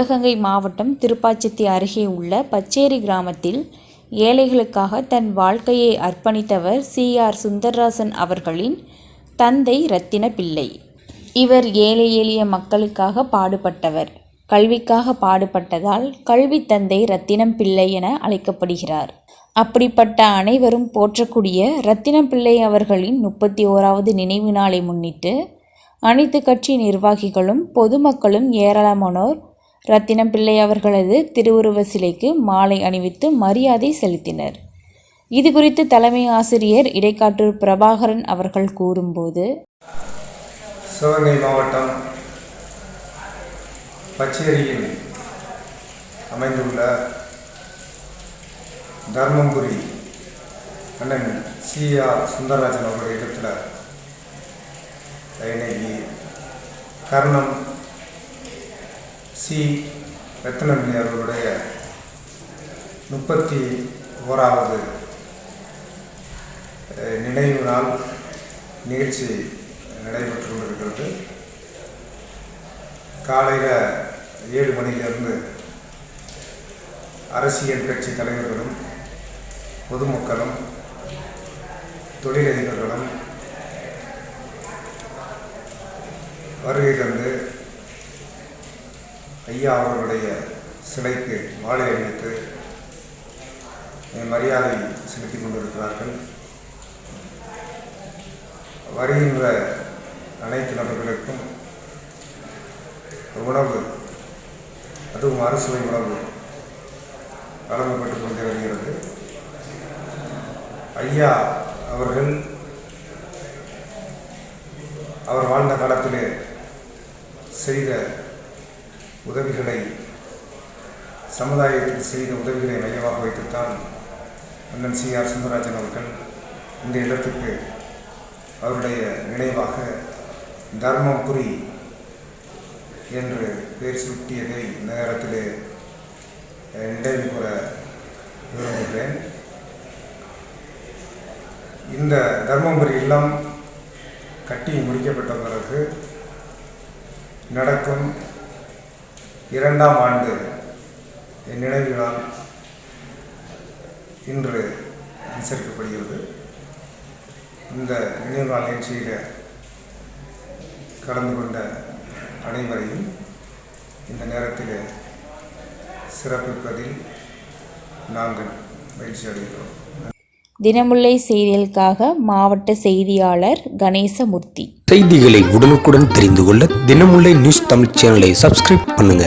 சிவகங்கை மாவட்டம் திருப்பாச்சத்தி அருகே உள்ள பச்சேரி கிராமத்தில் ஏழைகளுக்காக தன் வாழ்க்கையை அர்ப்பணித்தவர் சி ஆர் சுந்தர்ராசன் அவர்களின் தந்தை ரத்தின பிள்ளை. இவர் ஏழை எளிய மக்களுக்காக பாடுபட்டவர். கல்விக்காக பாடுபட்டதால் கல்வி தந்தை ரத்தினம் பிள்ளை என அழைக்கப்படுகிறார். அப்படிப்பட்ட அனைவரும் போற்றக்கூடிய ரத்தினம் பிள்ளை அவர்களின் முப்பத்தி ஓராவது நினைவு நாளை முன்னிட்டு அனைத்து கட்சி நிர்வாகிகளும் பொதுமக்களும் ஏராளமானோர் ரத்தினம் பிள்ளை அவர்களது திருவுருவ சிலைக்கு மாலை அணிவித்து மரியாதை செலுத்தினர். இது குறித்து தலைமை ஆசிரியர் இடைக்காட்டூர் பிரபாகரன் அவர்கள் கூறும்போது சிவகங்கை மாவட்டம் பச்சேரியில் அமைந்துள்ள தர்மபுரி அண்ணன் சி ஆர் சுந்தரராஜன் அவருடைய இடத்தில் இன்னைக்கு கர்ணம் சி ரத்னமணி அவர்களுடைய முப்பத்தி ஓராவது நினைவு நாள் நிகழ்ச்சி நடைபெற்று கொண்டிருக்கிறது காலையில் ஏழு மணியிலிருந்து அரசியல் கட்சி தலைவர்களும் பொதுமக்களும் தொழிலதிபர்களும் வருகை தந்து ஐயா அவர்களுடைய சிலைக்கு மாலை அணிவித்து மரியாதை செலுத்திக் கொண்டிருக்கிறார்கள். வருகின்ற அனைத்து நபர்களுக்கும் உணவு அதுவும் அரசுவை உணவு வழங்கப்பட்டு கொண்டு வருகிறது. ஐயா அவர்கள் அவர் வாழ்ந்த காலத்திலே உதவிகளை சமுதாயத்துக்கு செய்த உதவிகளை மையமாக வைத்துத்தான் அண்ணன் சி ஆர் சுந்தரராஜன் அவர்கள் இந்த இடத்துக்கு அவருடைய நினைவாக தர்மபுரி என்று பெயர் சுட்டியதை இந்த நேரத்தில் நினைவு கூற விரும்புகிறேன். இந்த தர்மபுரி இல்லம் கட்டி முடிக்கப்பட்ட பிறகு நடக்கும் இரண்டாம் ஆண்டு. என் நினைவு இன்று அனுசரிக்கப்படுகிறது. இந்த நினைவு நாள் நிகழ்ச்சியில் கலந்து கொண்ட அனைவரையும் இந்த நேரத்தில் சிறப்பிப்பதில் நாங்கள் மகிழ்ச்சி அடைகிறோம். தினமுல்லை செய்திகளுக்காக மாவட்ட செய்தியாளர் கணேசமூர்த்தி. செய்திகளை உடனுக்குடன் தெரிந்து கொள்ள தினமுல்லை நியூஸ் தமிழ் சேனலை சப்ஸ்கிரைப் பண்ணுங்க.